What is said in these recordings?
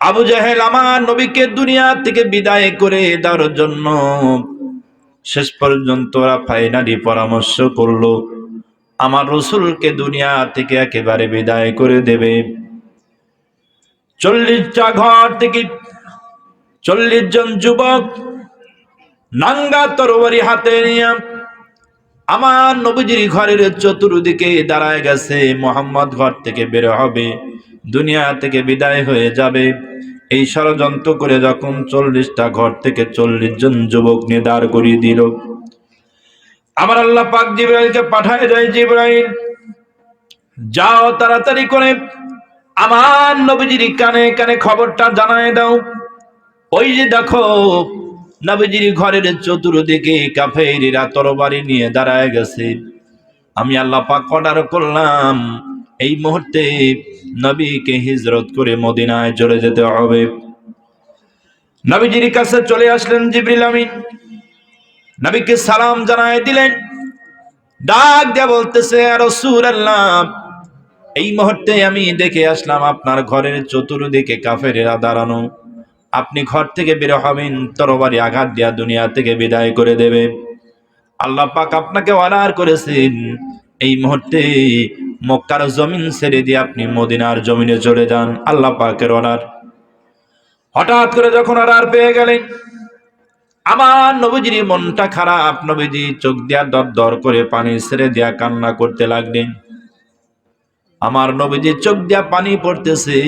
আবু জাহেল আমার নবীকে দুনিয়া থেকে বিদায় করে দেওয়ার জন্য শেষ পর্যন্ত ওরা ফাইনালি পরামর্শ করল, আমার রসুলকে দুনিয়া থেকে একেবারে বিদায় করে দেবে। চল্লিশটা ঘর থেকে চল্লিশ জন যুবক নাঙ্গা তরবারি হাতে নিয়ে আমার নবীজির ঘরের চতুর্দিকে দাঁড়ায় গেছে, মোহাম্মদ ঘর থেকে বের হবে। দুনিয়া থেকে বিদায় হয়ে যাবে। এই ষড়যন্ত্র করে যখন চল্লিশটা ঘর থেকে চল্লিশ জন যুবক নিয়ে দাঁড় করিয়ে দিল। আমার আল্লাহ পাক জিব্রাইলকে পাঠায় দেয়, জিব্রাইল, যাও তাড়াতাড়ি করে আমার নবীজির কানে কানে খবরটা জানায় দাও। ওই যে দেখো, নবীজির ঘরের চতুর্দিকে কাফেরিরা তরবারি নিয়ে দাঁড়ায় গেছে। আমি আল্লাহ পাক অর্ডার করলাম এই মুহূর্তে নবীকে হিজরত করে মদিনায় চলে যেতে হবে। নবীজির কাছে চলে আসলেন জিবরিল আমিন। নবীকে সালাম জানায় দিলেন। ডাক দিয়ে বলতেছে রসুল আল্লাহ এই মুহূর্তে আমি দেখে আসলাম আপনার ঘরের চতুর্দিকে কাফেরেরা দাঁড়ানো। আপনি ঘর থেকে বের হবেন, তরবারি আঘাত দিয়া দুনিয়া থেকে বিদায় করে দেবে। আল্লাহ পাক আপনাকে অর্ডার করেছেন। এই মুহূর্তে মক্কার জমিন ছেড়ে দিয়ে আপনি মদিনার জমিনে চলে যান আল্লাহ পাকের অর্ডার। হঠাৎ করে যখন অর্ডার পেয়ে গেলেন, আমার নবীজির মনটা খারাপ, নবীজি চোখ দিয়া দর দর করে পানি ছেড়ে দিয়া কান্না করতে লাগলেন। আমার নবীজি চোখ দিয়া পানি পড়তেছে,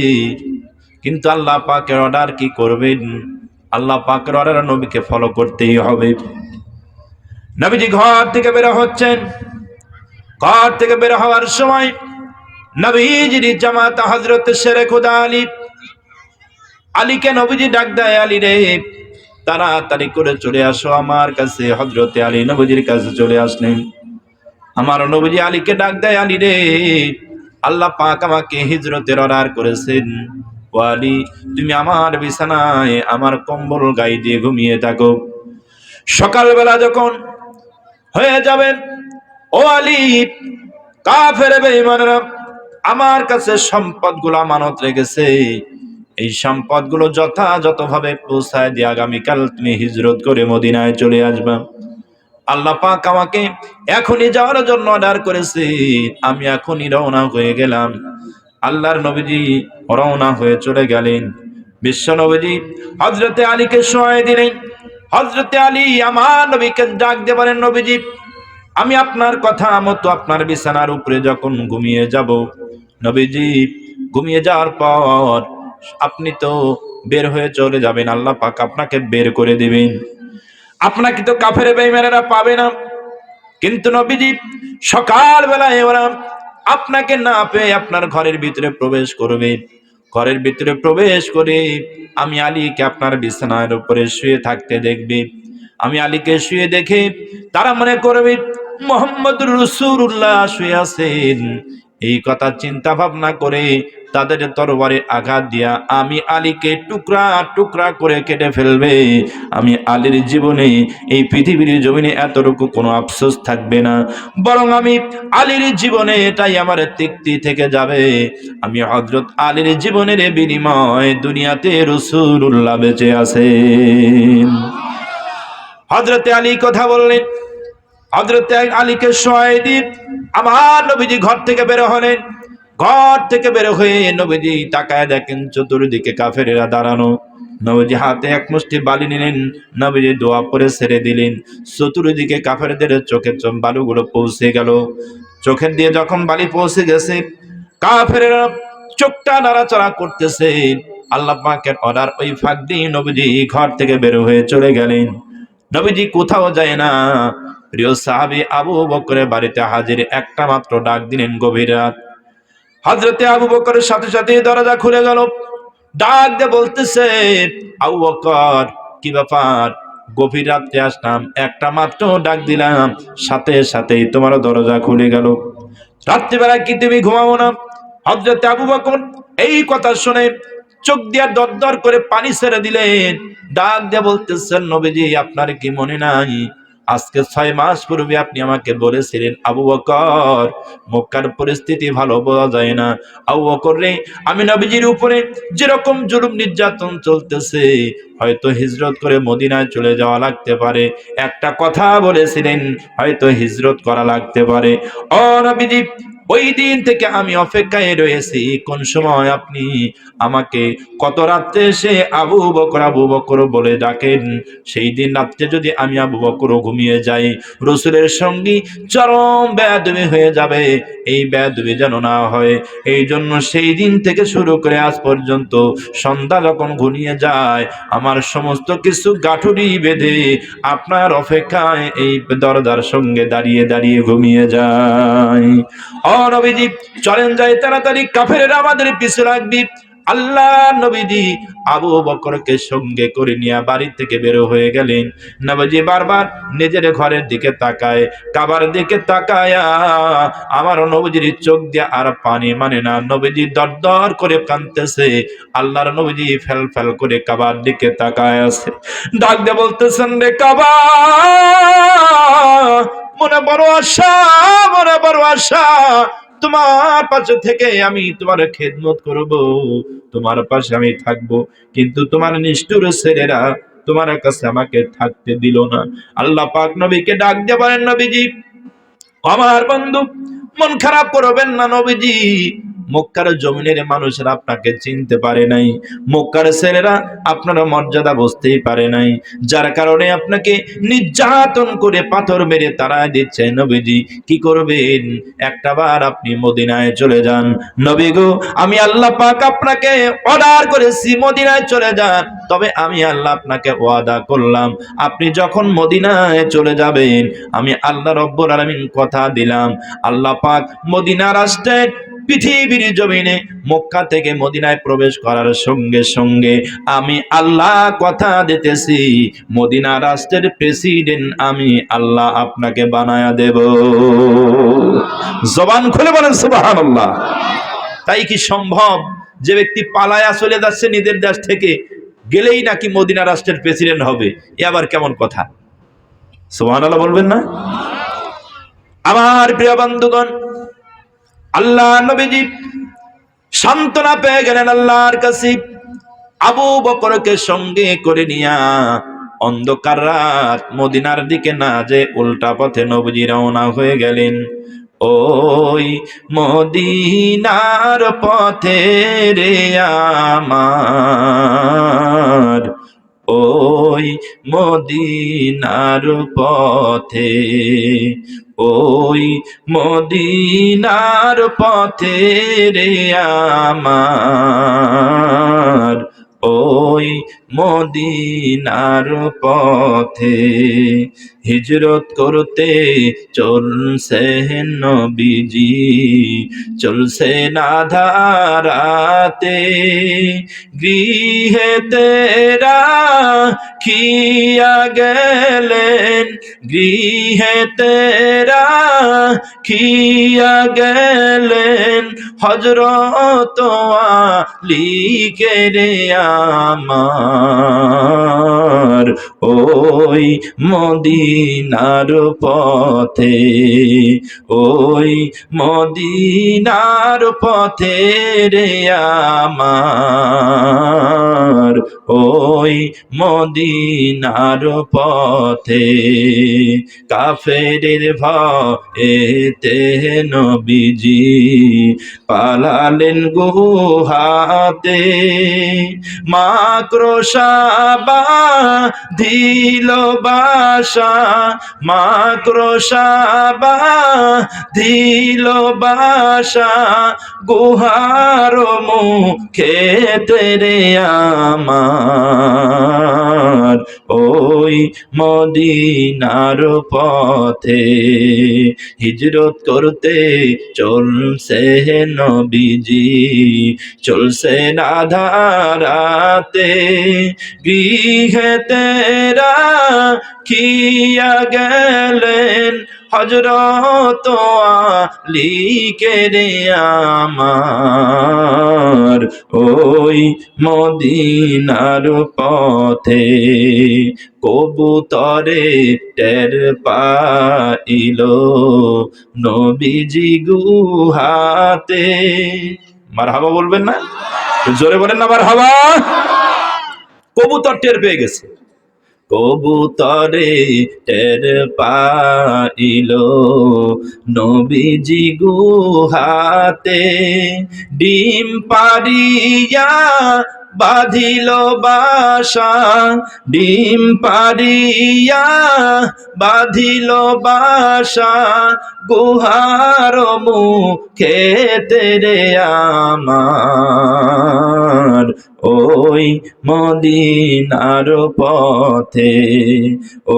কিন্তু আল্লাহ পাকের অর্ডার কি করবেন? আল্লাহ পাকের অর্ডার নবীকে ফলো করতেই হবে। নবীজি ঘর থেকে বেরো হচ্ছেন। ঘর থেকে বের হওয়ার সময় নবীজির জামাত হজরত শেরে খুদা আলী, আলীকে নবীজি ডাক দেয়, আলী রে, তাড়াতাড়ি করে চলে আসো, আমার কাছে হজরতে আলী নবীজির কাছে চলে আসলেন। আমার নবীজি আলীকে ডাক দেয়, আলী রে, আল্লাহ পাক আমাকে হিজরতের অর্ডার করেছেন। ও আলী, তুমি আমার বিছানায় আমার কম্বল গায়ে দিয়ে ঘুমিয়ে থাকো। সকালবেলা যখন হয়ে যাবে ও আলী, কাফের বেঈমানরা, আমার কাছে সম্পদগুলো আমানত রেখেছে। এই সম্পদগুলো যথাযথভাবে পৌঁছায় দিয়ে আগামীকাল তুমি হিজরত করে মদিনায় চলে আসবা। আল্লাহ পাক আমাকে এখনই যাওয়ার জন্য অর্ডার করেছে। আমি এখনই রওনা হয়ে গেলাম। আল্লাহর নবীজি রওনা হয়ে চলে গেলেন। বিশ্ব নবীজি হজরতে আলীকে সহায় দিলেন। হজরতে আলী আমার নবীকে ডাক দিয়ে বলেন, নবীজি আমি আপনার কথা মতো আপনার বিছানার উপরে যখন ঘুমিয়ে যাব, নবীজি, ঘুমিয়ে যাওয়ার পর আপনি তো বের হয়ে চলে যাবেন, আল্লাহ পাক আপনাকে বের করে দিবেন। আপনাকে তো কাফের বেইমানেরা পাবে না। কিন্তু নবীজি, সকালবেলায় ওরা আপনাকে না পেয়ে আপনার ঘরের ভিতরে প্রবেশ করবে। ঘরের ভিতরে প্রবেশ করে আমি আলীকে আপনার বিছানার উপরে শুয়ে থাকতে দেখবে। আমি আলীকে শুয়ে দেখে তারা মনে করবে মোহাম্মদ রসুল্লাহ শুয়ে আছেন। এই কথা চিন্তা ভাবনা করে তাদের তরবারে আঘাত দিয়া আমি আলীকে টুকরা টুকরা করে কেটে ফেলবে। আমি আলীর জীবনে এই পৃথিবীর জমিনে এতটুকু কোনো আফসোস থাকবে না। বরং আমি আলীর জীবনে এটাই আমার তৃপ্তি থেকে যাবে। আমি হজরত আলীর জীবনের বিনিময় দুনিয়াতে রসুল্লাহ বেঁচে আছে হজরতে আলী কথা বললেন হজরতে আলীকে সহায় দিন। আমার নবীজি ঘর থেকে বের হলেন। ঘর থেকে বের হয়ে নবীজি তাকায় দেখেন চতুর্দিকে কাফেরেরা দাঁড়ানো। নবীজি হাতে এক মুষ্টি বালি নিলেন। নবীজি দোয়া পরে ছেড়ে দিলেন। চতুর্দিকে কাফেরদের চোখের চোখ বালুগুলো পৌঁছে গেল। চোখের দিয়ে যখন বালি পৌঁছে গেছে, কাফেরেরা চোখটা নাড়াচড়া করতেছে। আল্লাহ পাকের অর্ডার ওই ফাঁক দিয়ে নবীজি ঘর থেকে বের হয়ে চলে গেলেন। নবীজি কোথাও যায় না। প্রিয় সাহাবি আবু বকরের বাড়িতে হাজির একটা মাত্র ডাক দিলেন গভীর রাত। হজরতে আবু বকরের সাথে সাথে দরজা খুলে গেল। ডাক দিয়ে বলতেছে, আবু বকর, কি ব্যাপার? গভীর রাত্রে আসলাম, একটা মাত্র ডাক দিলাম, সাথে সাথেই তোমার দরজা খুলে গেল। রাত্রিবেলা কি তুমি ঘুমাবো না? হজরতে আবু বকর এই কথা শুনে চোখ দিয়ে দর দর করে পানি ছেড়ে দিলেন। ডাক দিয়ে বলতেছেন, নবীজি, আপনার কি মনে নাই? আজকে ছয় মাস পূর্বে আপনি আমাকে বলেছিলেন, আবু বকর, মক্কার পরিস্থিতি ভালো বোঝা যায় না। আবু বকর রে, আমি নবীজির উপরে যেরকম জুলুম নির্যাতন চলতেছে, হয়তো হিজরত করে মদিনায় চলে যাওয়া লাগতে পারে। একটা কথা বলেছিলেন, হয়তো হিজরত করা লাগতে পারে। ও নবীজি ওই দিন থেকে আমি অপেক্ষায় রয়েছি, কোন সময় আপনি আমাকে কত রাত্রে সে আবু বকর আবু বকর বলে ডাকেন? সেই দিন রাত্রে যদি আমি আবু বকর ঘুমিয়ে যাই, রসুলের সঙ্গী চরম ব্যাধবি হয়ে যাবে। এই ব্যাধবি যেন না হয় এই জন্য সেই দিন থেকে শুরু করে আজ পর্যন্ত সন্ধ্যা যখন ঘুমিয়ে যায়, আমার সমস্ত কিছু গাঠুরি বেঁধে আপনার অপেক্ষায় এই দরজার সঙ্গে দাঁড়িয়ে দাঁড়িয়ে ঘুমিয়ে যায় অনবিজি চলেন যাই তাড়াতাড়ি কাফের আমাদের পিছু লাগবি। আল্লাহ নবীজি আবু বকরকে সঙ্গে করে নিয়ে বাড়ি থেকে বের হয়ে গেলেন। নবীজি বারবার নিজের ঘরের দিকে তাকায়, কাবার দিকে তাকায়া আমার নবীজির চোখ দিয়ে আর পানি মানে না। নবীজি দরদর করে কাঁদতেছে, আল্লাহর নবীজি ফেল ফেল করে কাবার দিকে তাকায় আছে। ডাক দিয়ে বলতেছেন, রে কাবা মনে বড় আশা, মনে বড় আশা। তোমার পাশে থেকে আমি তোমার খেদমত করব, তোমার পাশে আমি থাকব। কিন্তু তোমার নিষ্ঠুর ছেলেরা তোমার কাছে আমাকে থাকতে দিল না। আল্লাহ পাক নবীকে ডাক দিয়ে বলেন, নবীজি আমার বন্ধু, মন খারাপ করবেন না নবীজি। মক্কার জমিনের মানুষেরা আপনাকে চিনতে পারে নাই। মক্কার ছেলেরা আপনার মর্যাদা বুঝতেই পারে নাই। যার কারণে আপনাকে নির্যাতন করে পাথর মেরে তারা দিচ্ছে নবীজি। কি করবেন? একটা বার আপনি মদিনায় চলে যান। নবী গো, আমি আল্লাহ পাক আপনাকে অর্ডার করেছি, মদিনায় চলে যান। তবে আমি আল্লাহ আপনাকে ওয়াদা করলাম। আপনি যখন মদিনায় চলে যাবেন, আমি আল্লাহ রব্বুল আলামিন কথা দিলাম। আল্লাহ পাক মদিনা রাষ্ট্রের পৃথিবীর জমিনে মক্কা থেকে মদিনায় প্রবেশ করার সঙ্গে সঙ্গে আমি আল্লাহ কথা দিতেছি, মদিনা রাষ্ট্রের প্রেসিডেন্ট আমি আল্লাহ আপনাকে বানায়া দেব। জবান খুলে বলেন, সুবহানাল্লাহ। তাই কি সম্ভব যে ব্যক্তি পালায়া চলে যাচ্ছে নিজের দেশ থেকে, গেলেই নাকি মদিনা রাষ্ট্রের প্রেসিডেন্ট হবে? এ আবার কেমন কথা? সুবহানাল্লাহ বলবেন না? আমার প্রিয় বন্ধুগণ আল্লাহ নবীজি সান্ত্বনা পেয়ে গেলেন আল্লাহর কাছে। আবু বকরকে সঙ্গে করে নিয়া অন্ধকার রাত মদিনার দিকে না যে উল্টা পথে নবজি রওনা হয়ে গেলেন। ওই মদিনার পথে রে আমার, ওই মদিনার পথে ওই মদিনার পথে রে আমার। ওই মদিনার পথে হিজরত করতে চলছে নবীজি, চলছে না ধারাতে গৃহে তেরা খিয়া গেলেন, গৃহে তেরা খিয়া গেলেন। হজরত লিখে রে আমার ওই মদিনার পথে, ওই মদিনার পথে রে আমার, ওই মদিনার পথে। কাফেরের ভয়েতে নবীজি পালালেন গুহাতে মাক্রোশাবা দিল বাসা মাক্রোশাবা দিল বাসা। গুহার মুখে তেরে আমার, ওই মদিনার পথে হিজরত করতে চলছে নবীজি, চলছে না ধারাতে। গৃহে তেরা খিয়া গেলেন হজরত আলীকে রে আমার ওই মদিনার পথে কবুতরে টের পাইল নবীজি গুহাতে। মার হাবা বলবেন না? জোরে বলেন না মার হাবা কবুতর টের পেয়ে গেছে। কবুতরে টের পাইল। নবীজি গুহাতে ডিম পারিয়া বাঁধিল বাসা। ডিম পারিয়া বাঁধিল বাসা। গুহার মুখে তেরে আমার ওই মদিনার পথে,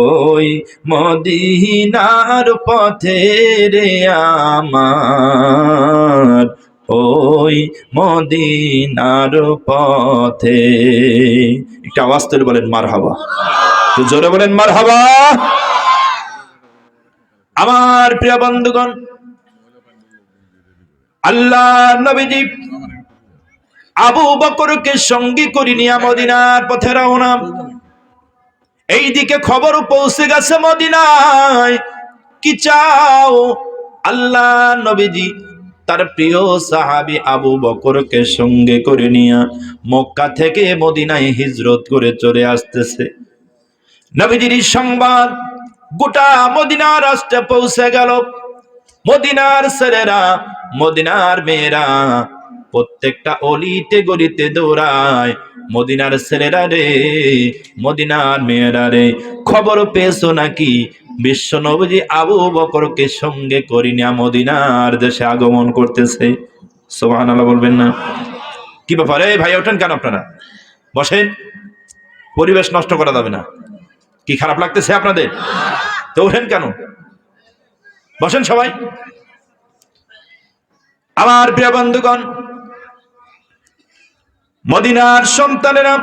ওই মদিনার পথে রে আমার, ওই মদিনার পথে। একটা আওয়াজ তুলে বলেন মার হাবা জোরে বলেন মার হাবা আমার প্রিয় বন্ধুগণ, আল্লাহ নবীজি আবু বকরকে সঙ্গী করে নিয়ে মদিনার পথে রওনা। এইদিকে খবর পৌঁছে গেছে মদিনায়। কি চাও? আল্লাহ নবীজি, তার প্রিয় সাহাবি আবু বকরকে সঙ্গে করে নিয়ে মক্কা থেকে মদিনায় হিজরত করে চলে আসতেছে। নবীজির সংবাদ গোটা মদিনার রাষ্ট্রে পৌঁছে গেল। মদিনার ছেলেরা, মদিনার মেয়েরা প্রত্যেকটা অলিতে গলিতে দৌড়ায়। মদিনার ছেলেরা রে, মদিনার মেয়েরা রে, খবর পেয়েছ নাকি? বিশ্ব নবী আবু বকরকে সঙ্গে করিনা মদিনার দেশে আগমন করতেছে। সোহান আল্লাহ বলবেন না। কি ব্যাপার? ভাই, ওঠেন কেন আপনারা? বসেন। পরিবেশ নষ্ট করা যাবে না। কি খারাপ লাগতেছে আপনাদের? তো ওঠেন কেন? বসেন সবাই। আমার প্রিয় বন্ধুগণ মদিনার সন্তানেরা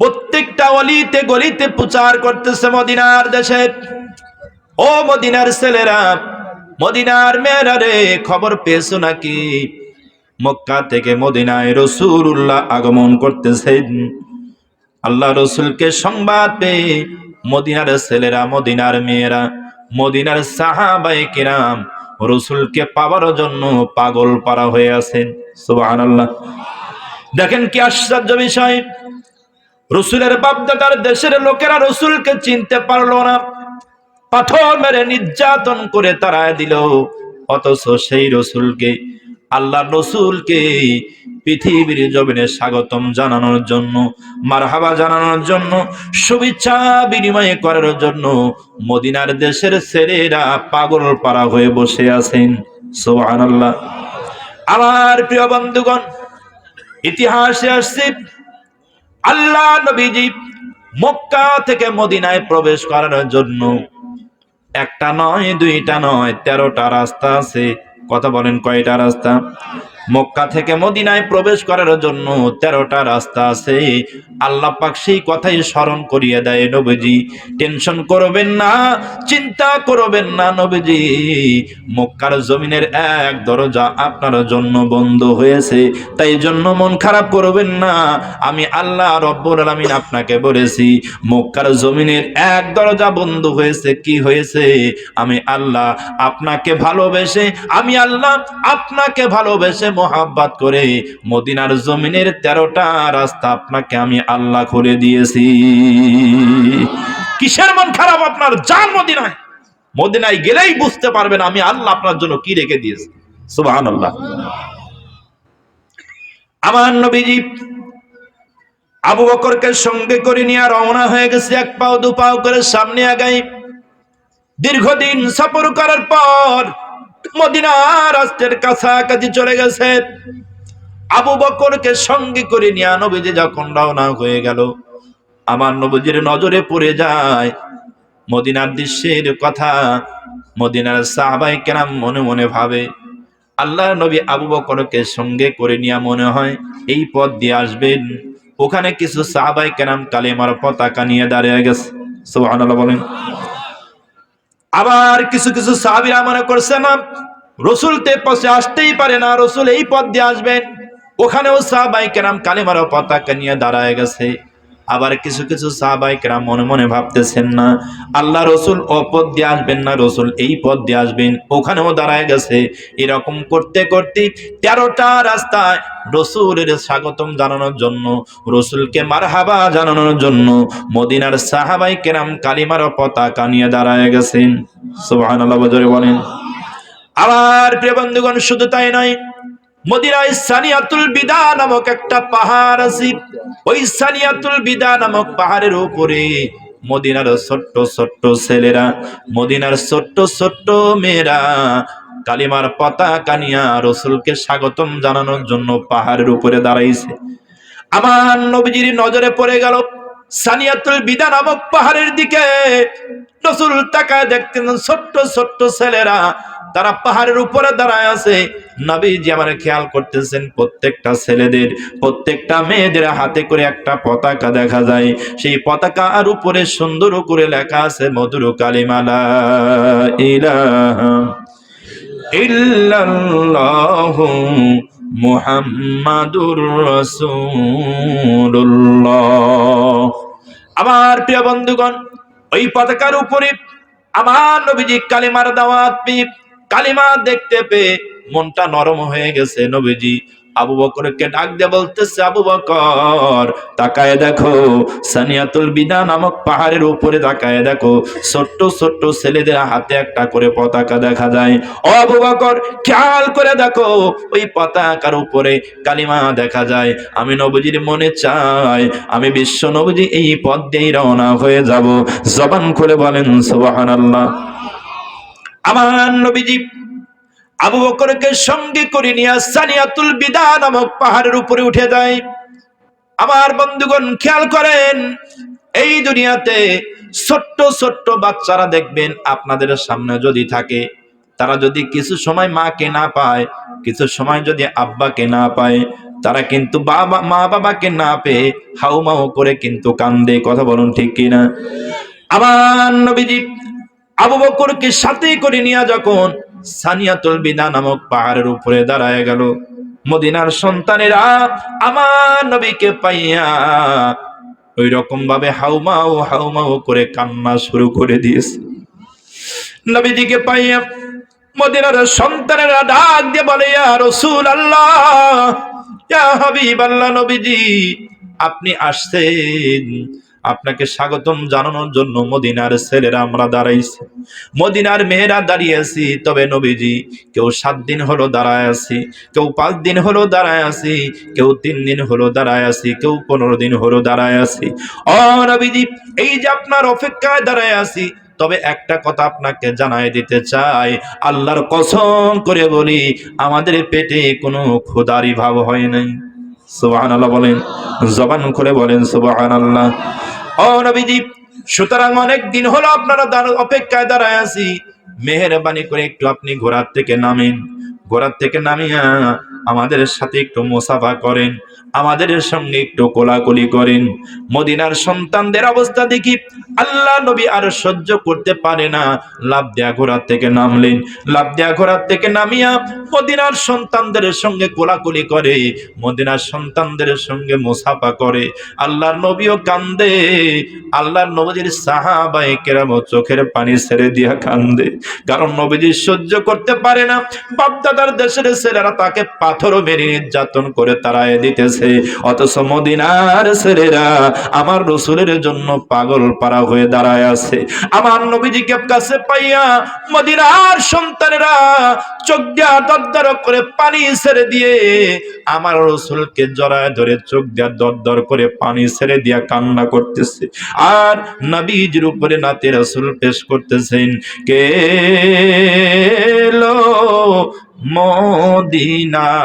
প্রত্যেকটা অলিতে গলিতে প্রচার করতেছে মদিনার দেশে। ও মদিনার ছেলেরা, মদিনার মেয়েরা রে, খবর পেয়েছ নাকি? মক্কা থেকে মদিনায় রসুল্লাহ আগমন করতেছেন। আল্লাহ রসুলকে সংবাদ পেয়ে মদিনার ছেলেরা, মদিনার মেয়েরা, মদিনার সাহাবাই কিরাম রসুলকে পাওয়ার জন্য পাগল পারা হয়ে আছেন। সুবাহ আল্লাহ দেখেন কি আশ্চর্য বিষয়। রসুলের বাপদাদার দেশের লোকেরা রসুলকে চিনতে পারল না। পাথর মেরে নির্যাতন করে তারা দিল। অথচ সেই রসুলকে, আল্লাহ রসুলকে পৃথিবীর জমিনে স্বাগতম জানানোর জন্য, মারহাবা জানানোর জন্য, শুভেচ্ছা বিনিময় করার জন্য মদিনার দেশের ছেলেরা পাগল পাড়া হয়ে বসে আছেন। সোহান আল্লাহ আমার প্রিয় বন্ধুগণ ইতিহাসে আসছে, আল্লাহ নবীজি মক্কা থেকে মদিনায় প্রবেশ করার জন্য। একটা নয়, দুইটা নয়, তেরোটা রাস্তা আছে। কথা বলেন কয়টা রাস্তা? মক্কা থেকে মদিনায় প্রবেশ করার জন্য তেরোটা রাস্তা আছে। আল্লাহ পাক সেই কথাই স্মরণ করিয়ে দেয় নবীজি। টেনশন করবেন না, চিন্তা করবেন না নবীজি। মক্কার জমিনের এক দরজা আপনার জন্য বন্ধ হয়েছে। তাই জন্য মন খারাপ করবেন না। আমি আল্লাহ রব্বুল আলামিন আপনাকে বলেছি, মক্কার জমিনের এক দরজা বন্ধ হয়েছে। কি হয়েছে? আমি আল্লাহ আপনাকে ভালোবেসে, আমি আল্লাহ আপনাকে ভালোবেসে মোহাব্বাত করে মদিনার জমিনের তেরোটা রাস্তা আপনাকে আমি আল্লাহ খুলে দিয়েছি। কিসের মন খারাপ আপনার? যান মদিনায়। মদিনায় গেলেই বুঝতে পারবেন আমি আল্লাহ আপনার জন্য কি রেখে দিয়েছি। সুবাহ আল্লাহ আমার নবীজি আবু বকরকে সঙ্গে করে নিয়ে রওনা হয়ে গেছে, এক পাও দু পাও করে সামনে আগাই। দীর্ঘদিন সফর করার পর মদিনা রাষ্ট্রের কাছাকাছি চলে গেছে। আবু বকরকে সঙ্গে করে নিয়ে নবীজি যখন রওনা হয়ে গেল, আমার নবীজির নজরে পড়ে যায় মদিনার দৃশ্যের কথা। মদিনার সাহাবাই কেরাম মনে মনে ভাবে, আল্লাহ নবী আবু বকরকে সঙ্গে করে নিয়ে মনে হয় এই পথ দিয়ে আসবেন। ওখানে কিছু সাহাবাই কেরাম কালেমার পতাকা নিয়ে দাঁড়িয়ে গেছে। সুবহানাল্লাহ বলেন। আবার কিছু কিছু সাহাবিরা মনে করছে, না, রসুল তে পথে আসতেই পারে না, রসুল এই পথ দিয়ে আসবেন। ওখানেও সাহাবাই কেরাম কালিমার পতাকা নিয়ে দাঁড়ায় গেছে। আবার কিছু কিছু সাহাবাই কেরাম মনে মনে ভাবতেছেন না, আল্লাহ রসুল পথ দিয়ে আসবেন না, রসুল এই পথ দিয়ে আসবেন, ওখানেও দাঁড়ায় গেছে, এরকম করতে করতে তেরোটা রাস্তায় রসুলের স্বাগতম জানানোর জন্য, রসুলকে মারহাবা জানানোর জন্য মদিনার সাহাবাই কেরাম কালিমার পতাকা নিয়ে দাঁড়ায় গেছেন। সুবহান আল্লাহ বলেন। আবার প্রিয় বন্ধুগণ, শুধু তাই নয় মদিনায় সানিয়াতুল বিদা নামক একটা পাহাড় আছে। ওই সানিয়াতুল বিদা নামক পাহাড়ের উপরে মদিনার ছোট্ট ছোট্ট ছেলেরা, মদিনার ছোট্ট ছোট্ট মেয়েরা কালিমার পতাকা নিয়া রসুলকে স্বাগতম জানানোর জন্য পাহাড়ের উপরে দাঁড়াইছে। আমার নবীজির নজরে পড়ে গেল সানিয়াতুল বিদা নামক পাহাড়ের দিকে। রসুল তাকায় দেখতেন ছোট্ট ছোট্ট ছেলেরা তারা পাহাড়ের উপরে দাঁড়ায় আছে, নবীজি আমার খেয়াল করতেছেন, প্রত্যেকটা ছেলেদের, প্রত্যেকটা মেয়েদের হাতে করে একটা পতাকা দেখা যায়। সেই পতাকা আর উপরে সুন্দর করে লেখা আছে, মধুর কালিমালা ইলাহা আমার প্রিয় বন্ধুগণ, ওই পতাকার উপরে আমার নবীজি কালিমার দাওয়াত কালিমা দেখতে পেয়ে মনটা নরম হয়ে গেছে নবীজি। আবু বকরকে ডাক দিয়ে বলতেছে, আবু বকর, তাকায় দেখো, সানিয়াতুল বিদা নামক পাহাড়ের উপরে তাকায় দেখো, ছোট্ট ছোট্ট ছেলেদের হাতে একটা করে পতাকা দেখা যায়। ও আবু বকর, খেয়াল করে দেখো, ওই পতাকার উপরে কালিমা দেখা যায়। আমি নবীজির মনে চাই, আমি বিশ্ব নবীজি এই পথ দিয়েই রওনা হয়ে যাব। জবান খুলে বলেন, সুবহানাল্লাহ। আমার নবীজি আবু বকরকে সঙ্গে করে নিয়ে সানিয়াতুল বিদা নামক পাহাড়ের উপরে উঠে যায়। আমার বন্ধুগণ, খেয়াল করেন, এই দুনিয়াতে ছোট্ট ছোট্ট বাচ্চারা দেখবেন আপনাদের সামনে যদি থাকে, তারা যদি কিছু সময় মাকে না পায়, কিছু সময় যদি আব্বাকে না পায়, তারা কিন্তু বাবা, মা বাবাকে না পেয়ে হাউমাউ করে কিন্তু কান্দে। কথা বলুন ঠিক কিনা? আমার নবীজি আবু বকরকে সাথে করে নিয়ে যখন সানিয়াতুল বিদা নামক পাহাড়ের উপরে দাঁড়ায় গেল, মদিনার সন্তানেরা আমার নবীকে পাইয়া ওই রকম ভাবে হাউমাও হাউমাও করে কান্না শুরু করে দিয়েছে। নবীজিকে পাইয়া মদিনার সন্তানেরা ডাক দিয়ে বলে রসুল আল্লাহ হাবিব আল্লাহ নবীজি, আপনি আসছেন আপনাকে স্বাগতম জানানোর জন্য মদিনার ছেলেরা আমরা দাঁড়াইছি। মদিনার মেয়েরা দাঁড়িয়ে আছি তবে নবীজি কেউ সাত দিন হলো দাঁড়ায় আছি, কেউ পাঁচ দিন হলো দাঁড়ায় আছি, কেউ তিন দিন হলো দাঁড়ায় আছি, কেউ পনেরো দিন হলো দাঁড়ায় আছি। অ নবীজি, এই যে আপনার অপেক্ষায় দাঁড়ায় আছি, তবে একটা কথা আপনাকে জানাই দিতে চাই, আল্লাহর কসম করে বলি, আমাদের পেটে কোনো ক্ষুদারি ভাব হয় নাই। সুবাহান আল্লাহ বলেন, জবান করে বলেন সুবাহান আল্লাহ সুতরাং অনেক দিন হলো আপনারা অপেক্ষায় দাঁড়ায় আছি। মেহরবানি করে একটু আপনি ঘোড়ার থেকে নামেন। ঘোড়ার থেকে নামিয়া আমাদের সাথে একটু মোসাফা করেন, আমাদের সঙ্গে একটু কোলাকুলি করেন। মদিনার সন্তানদের অবস্থা দেখি আল্লাহ নবী আর সহ্য করতে পারে না। লাভ দেয়া ঘোড়ার থেকে নামলেন, লাভ দেয়া ঘোড়ার থেকে নামিয়া মদিনার সন্তানদের সঙ্গে কোলাকুলি করে, মদিনার সন্তানদের সঙ্গে মোসাফা করে। আল্লাহর নবীও কান্দে, আল্লাহর নবীজির সাহাবায়ে কেরাম চোখের পানি ছেড়ে দিয়া কান্দে। কারণ নবীজি সহ্য করতে পারে না। বাপদাদার দেশের ছেলেরা তাকে পাথরও মেরে নির্যাতন করে তারায় দিতেছে। অথচ মদিনার ছেলেরা আমার রসুলের জন্য পাগল পারা হয়ে দাঁড়ায় আছে। আমার নবীজিকে কাছে পাইয়া মদিনার সন্তানেরা চোখ দিয়া দরদর করে পানি ছেড়ে দিয়ে আমার রসুলকে জড়ায় ধরে চোখ দিয়া দরদর করে পানি ছেড়ে দিয়া কান্না করতেছে। আর নবীজির উপরে নাতে রসুল পেশ করতেছেন, কে লো মদিনায়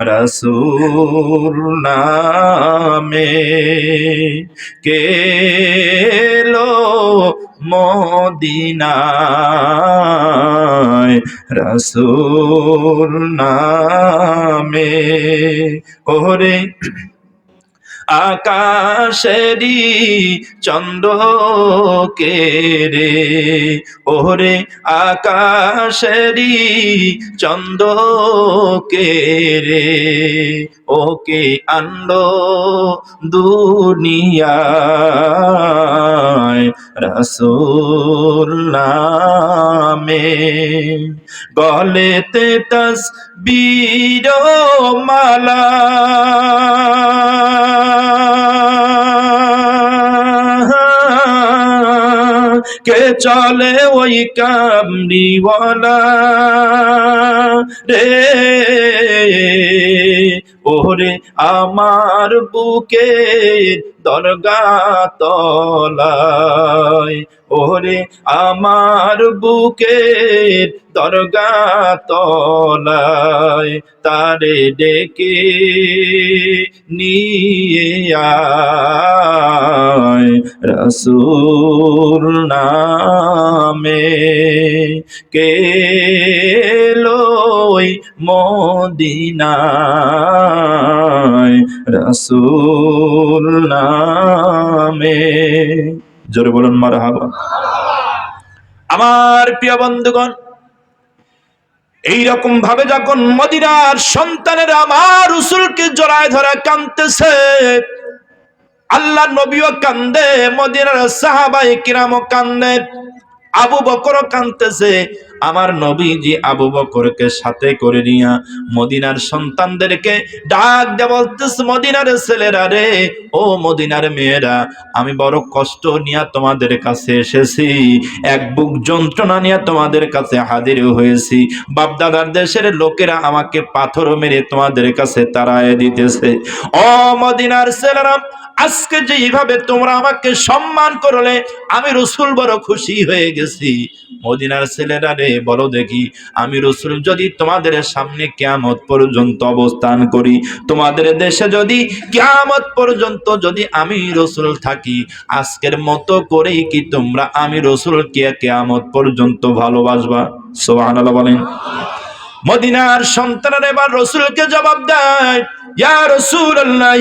রসুল নামে কে লো মদিনায় রসুল নামে ওরে আকাশেরি চন্দ্র কে রে? ওরে আকাশেরি চন্দ্র কে রে? ওকে আনলো দুনিয়ায় রসুল নামে। তস বীর মালা। কে চলে ওই কামনিওয়ালা রে? ওরে আমার বুকে দরগা তলায় ওরে আমার বুকে দরগা তলায় তারে ডেকে নিয়ে আয় রসুল নামে। কে লই মদিনায় রসুল নামে। জোরে বলুন মার আমার প্রিয় বন্ধুগণ এইরকম ভাবে যখন মদিনার সন্তানেরা আমার রসুলকে জড়ায় ধরে কানতেছে আল্লাহ নবীও কান্দে, মদিনার সাহাবাই কান্দে, আবু বকরও কানতেছে আমার নবীজি আবু বকরকে সাথে করে নিয়া মদিনার সন্তানদেরকে ডাক দেয়া বলতেছে মদিনার ছেলেরা রে, ও মদিনার মেয়েরা, আমি বড় কষ্ট নিয়ে তোমাদের কাছে এসেছি। এক বুক যন্ত্রণা নিয়ে তোমাদের কাছে হাজির হয়েছি। বাপদাদার দেশের লোকেরা আমাকে পাথর মেরে তোমাদের কাছে তাড়ায় দিতেছে। ও মদিনার ছেলেরা, আজকে যে এইভাবে তোমরা আমাকে সম্মান করলে, আমি রসুল বড় খুশি হয়ে গেছি। মদিনার ছেলেরা রে বলো দেখি, আমি রসুল যদি তোমাদের সামনে কেয়ামত পর্যন্ত অবস্থান করি, তোমাদের দেশে যদি কেয়ামত পর্যন্ত যদি আমি রসুল থাকি, আজকের মতো করেই কি তোমরা আমি রসুলকে কেয়ামত পর্যন্ত ভালোবাসবা? সোহানাল্লাহ বলেন। মদিনার সন্তানের এবার রসুলকে জবাব দেয়, ইয়া রসুল আল্লাহ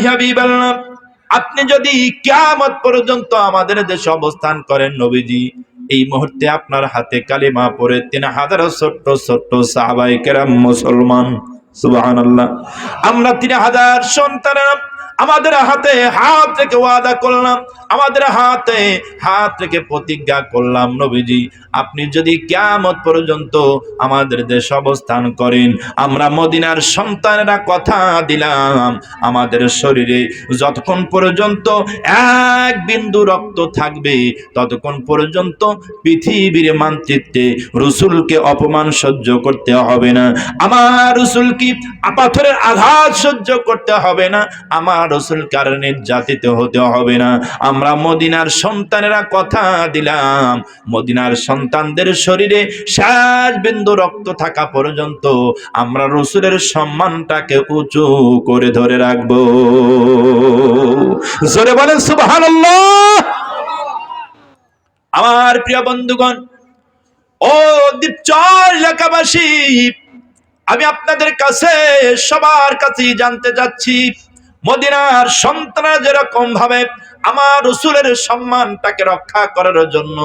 আপনি যদি কিয়ামত পর্যন্ত আমাদের দেশে অবস্থান করেন নবীজি এই মুহূর্তে আপনার হাতে কালিমা পড়ে তিন হাজার ছোট্ট ছোট্ট সাহাবাই কেরাম মুসলমান। সুবাহ আমরা তিন হাজার সন্তানেরা আমাদের হাতে হাত রেখে ওয়াদা করলাম, আমাদের হাতে হাত রেখে প্রতিজ্ঞা করলাম নবীজি। আপনি যদি কিয়ামত পর্যন্ত আমাদের দেশ অবস্থান করেন, আমরা মদিনার সন্তানেরা কথা দিলাম, আমাদের শরীরে যতক্ষণ পর্যন্ত এক বিন্দু রক্ত থাকবে, ততক্ষণ পর্যন্ত পৃথিবীর মানচিত্রে রসুলকে অপমান সহ্য করতে হবে না। আমার রসুল কি পাথরের আঘাত সহ্য করতে হবে না? আমার রসুল কারণে জাতিতে হতে হবে না। আমরা মদিনার সন্তানেরা কথা দিলাম। মদিনার সন্তানদের শরীরে শেষ বিন্দু রক্ত থাকা পর্যন্ত আমরা রসুলের সম্মানটাকে উঁচু করে ধরে রাখব। জোরে বলেন, সুবহানাল্লাহ! আমার প্রিয় বন্ধুগণ, ও দ্বীপচর এলাকাবাসী, আমি আপনাদের কাছে, সবার কাছেই জানতে যাচ্ছি মদিনার সন্তানরা যেরকম ভাবে আমার রসুলের সম্মানটাকে রক্ষা করার জন্য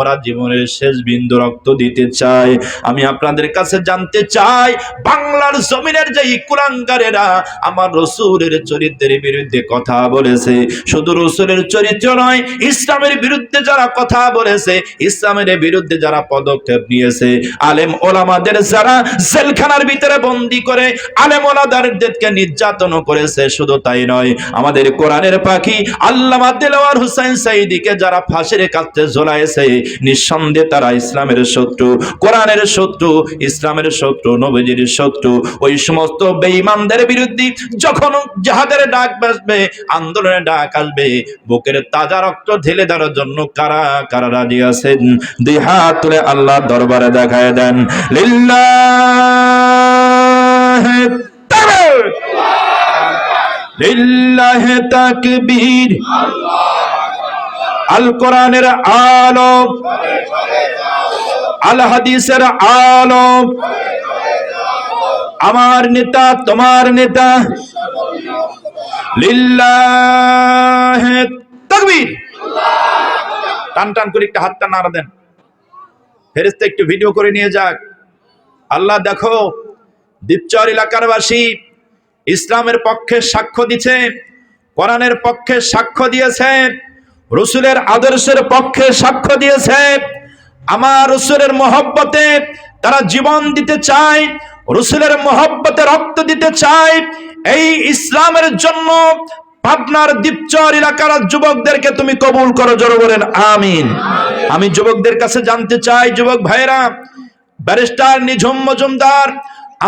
ওরা জীবনের শেষ বিন্দু রক্ত দিতে চায়। আমি আপনাদের কাছে জানতে চাই, বাংলার জমিনের যে কুলাঙ্গারেরা আমার রসুলের চরিত্রের বিরুদ্ধে কথা বলেছে। শুধু রসুলের চরিত্র নয়, ইসলামের বিরুদ্ধে যারা কথা বলেছে, ইসলামের বিরুদ্ধে যারা পদক্ষেপ নিয়েছে। আলেম ওলামাদের যারা জেলখানার ভিতরে বন্দি করে আলেম ওলাদারদেরকে নির্যাতন করেছে, শুধু তাই নয়, আমাদের কোরআনের পাখি আল্লামা দিলওয়ার হুসাইন সাইদিকে যারা ফাঁসির কাছে ঝোলাইছে, নিঃসন্দেহে তারা ইসলামের শত্রু, কোরআনের শত্রু, ইসলামের শত্রু, নবীজির শত্রু। ওই সমস্ত বেঈমানদের বিরুদ্ধে যখন যাহাদের ডাক বাসবে আন্দোলনের ডাক আসবে, বুকের তাজা রক্ত ঢেলে দেওয়ার জন্য কারা কারা রাজি আছেন? দুই হাত তুলে আল্লাহ দরবারে দেখায় দেন। লিল্লাহ লিল্লাহ তাকবীর। আল কোরআনের আলম আল হাদিসের আলম আমার নেতা, তোমার নেতা। লিল্লাহে তাকবীর। টান টান করে একটা হাতটা নাড়া দেন। ফেরেশতা একটু ভিডিও করে নিয়ে যাক। আল্লাহ দেখো দ্বীপচর এলাকার বাসী ইসলামের পক্ষে সাক্ষ্য দিছে, কোরআনের পক্ষে সাক্ষ্য দিয়েছে, রসুলের আদর্শের পক্ষে সাক্ষ্য দিয়েছে। আমার রসুলের মহব্বতে তারা জীবন দিতে চায়, রসুলের মহব্বতে রক্ত দিতে চায়। এই ইসলামের জন্য পাবনার দ্বীপচর এলাকার যুবকদেরকে তুমি কবুল করো, জোরে বলেন, আমিন। আমি যুবকদের কাছে জানতে চাই, যুবক ভাইরা ব্যারিস্টার নিঝুম মজুমদার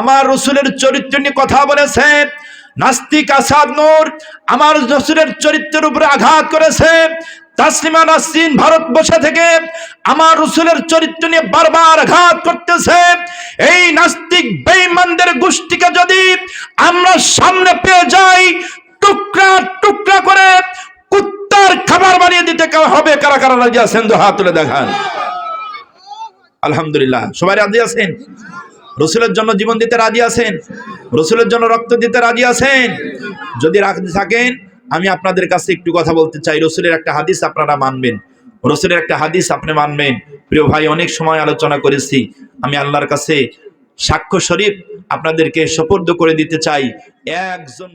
আমার রসুলের চরিত্র নিয়ে কথা বলেছে। নাস্তিক আসাদ নূর আমার রসুলের চরিত্রের উপরে আঘাত করেছে। তাসলিমা ভারত বসে থেকে আমার রসুলের চরিত্র নিয়ে বারবার আঘাত করতেছে। এই নাস্তিক বেঈমানদের গোষ্ঠীকে যদি আমরা সামনে পেয়ে যাই, টুকরা টুকরা করে কুত্তার খাবার বানিয়ে দিতে হবে? কারা কারা রাজি আছেন? হাত তুলে দেখান। আলহামদুলিল্লাহ। সবাই রাজি আছেন? রসুলের জন্য জীবন দিতে রাজি আছেন? রসুলের জন্য রক্ত দিতে রাজি আছেন? যদি রাখতে থাকেন, আমি আপনাদের কাছে একটু কথা বলতে চাই। রসুলের একটা হাদিস আপনারা মানবেন। রসুলের একটা হাদিস আপনি মানবেন। প্রিয় ভাই, অনেক সময় আলোচনা করেছি। আমি আল্লাহর কাছে সাক্ষ্য শরীফ আপনাদেরকে সোপর্দ করে দিতে চাই। একজন